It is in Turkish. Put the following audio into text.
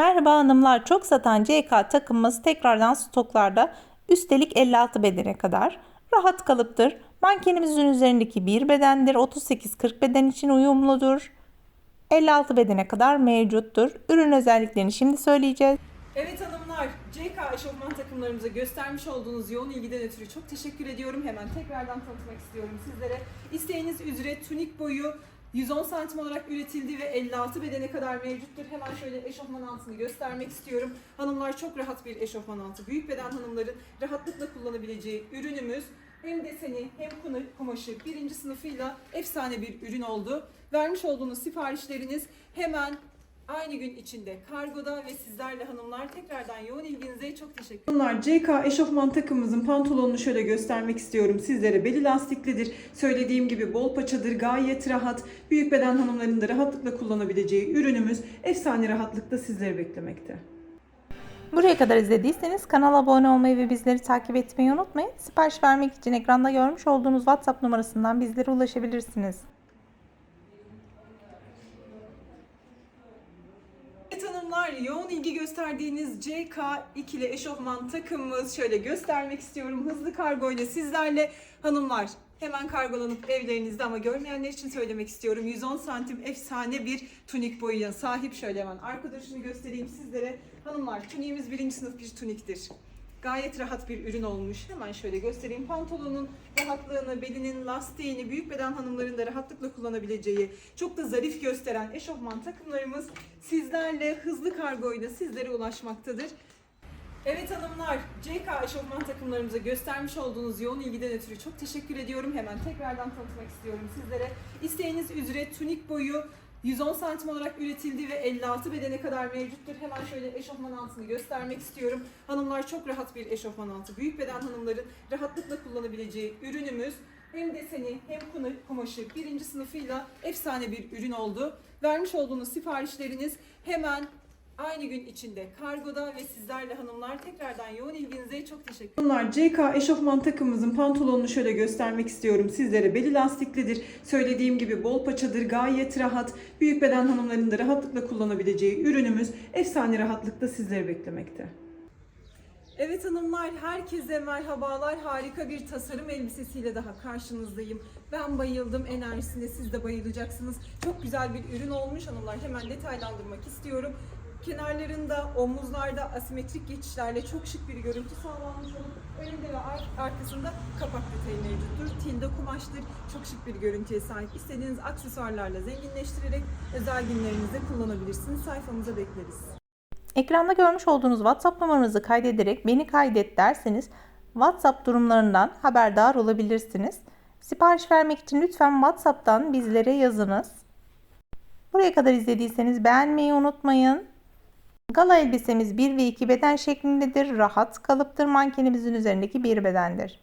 Merhaba hanımlar, çok satan CK takımımız tekrardan stoklarda. Üstelik 56 bedene kadar. Rahat kalıptır. Mankenimizin üzerindeki bir bedendir. 38-40 beden için uyumludur. 56 bedene kadar mevcuttur. Ürün özelliklerini şimdi söyleyeceğiz. Evet hanımlar, CK eşofman takımlarımıza göstermiş olduğunuz yoğun ilgiden ötürü çok teşekkür ediyorum. Hemen tekrardan tanıtmak istiyorum sizlere. İsteğiniz üzere tunik boyu 110 santim olarak üretildi ve 56 bedene kadar mevcuttur. Hemen şöyle eşofman altını göstermek istiyorum. Hanımlar çok rahat bir eşofman altı. Büyük beden hanımların rahatlıkla kullanabileceği ürünümüz. Hem deseni hem kumaşı birinci sınıfıyla efsane bir ürün oldu. Vermiş olduğunuz siparişleriniz hemen Aynı gün içinde kargoda ve sizlerle hanımlar tekrardan yoğun ilginize çok teşekkür Hanımlar CK eşofman takımımızın pantolonunu şöyle göstermek istiyorum sizlere. Beli lastiklidir. Söylediğim gibi bol paçadır. Gayet rahat. Büyük beden hanımların da rahatlıkla kullanabileceği ürünümüz efsane rahatlıkla sizleri beklemekte. Buraya kadar izlediyseniz kanala abone olmayı ve bizleri takip etmeyi unutmayın. Sipariş vermek için ekranda görmüş olduğunuz WhatsApp numarasından bizlere ulaşabilirsiniz. Evet hanımlar yoğun ilgi gösterdiğiniz CK ikili eşofman takımımız şöyle göstermek istiyorum. Hızlı kargo ile sizlerle hanımlar hemen kargolanıp evlerinizde ama görmeyenler için söylemek istiyorum. 110 santim efsane bir tunik boyuna sahip. Şöyle hemen arkadaşını göstereyim sizlere. Hanımlar tuniğimiz birinci sınıf bir tuniktir. Gayet rahat bir ürün olmuş. Hemen şöyle göstereyim. Pantolonun rahatlığını, belinin lastiğini büyük beden hanımların da rahatlıkla kullanabileceği, çok da zarif gösteren eşofman takımlarımız sizlerle hızlı kargoyla sizlere ulaşmaktadır. Evet hanımlar, CK eşofman takımlarımıza göstermiş olduğunuz yoğun ilgiden ötürü çok teşekkür ediyorum. Hemen tekrardan tanıtmak istiyorum sizlere. İsteğiniz üzere tunik boyu 110 santim olarak üretildi ve 56 bedene kadar mevcuttur. Hemen şöyle eşofman altını göstermek istiyorum. Hanımlar çok rahat bir eşofman altı. Büyük beden hanımların rahatlıkla kullanabileceği ürünümüz. Hem deseni hem kumaşı birinci sınıfıyla efsane bir ürün oldu. Vermiş olduğunuz siparişleriniz hemen Aynı gün içinde kargoda ve sizlerle hanımlar tekrardan yoğun ilginize çok teşekkür Hanımlar CK eşofman takımımızın pantolonunu şöyle göstermek istiyorum sizlere. Beli lastiklidir. Söylediğim gibi bol paçadır. Gayet rahat. Büyük beden hanımların da rahatlıkla kullanabileceği ürünümüz efsane rahatlıkla sizleri beklemekte. Evet hanımlar herkese merhabalar. Harika bir tasarım elbisesiyle daha karşınızdayım. Ben bayıldım enerjisine siz de bayılacaksınız. Çok güzel bir ürün olmuş hanımlar. Hemen detaylandırmak istiyorum. Kenarlarında, omuzlarda asimetrik geçişlerle çok şık bir görüntü sağlanmış olup önünde ve ar- arkasında kapak detayı mevcuttur. Tilde kumaştır. Çok şık bir görüntüye sahip. İstediğiniz aksesuarlarla zenginleştirerek özel günlerinizde kullanabilirsiniz. Sayfamıza bekleriz. Ekranda görmüş olduğunuz WhatsApp numaranızı kaydederek beni kaydet derseniz WhatsApp durumlarından haberdar olabilirsiniz. Sipariş vermek için lütfen WhatsApp'tan bizlere yazınız. Buraya kadar izlediyseniz beğenmeyi unutmayın. Gala elbisemiz 1 ve 2 beden şeklindedir. Rahat kalıptır. Mankenimizin üzerindeki bir bedendir.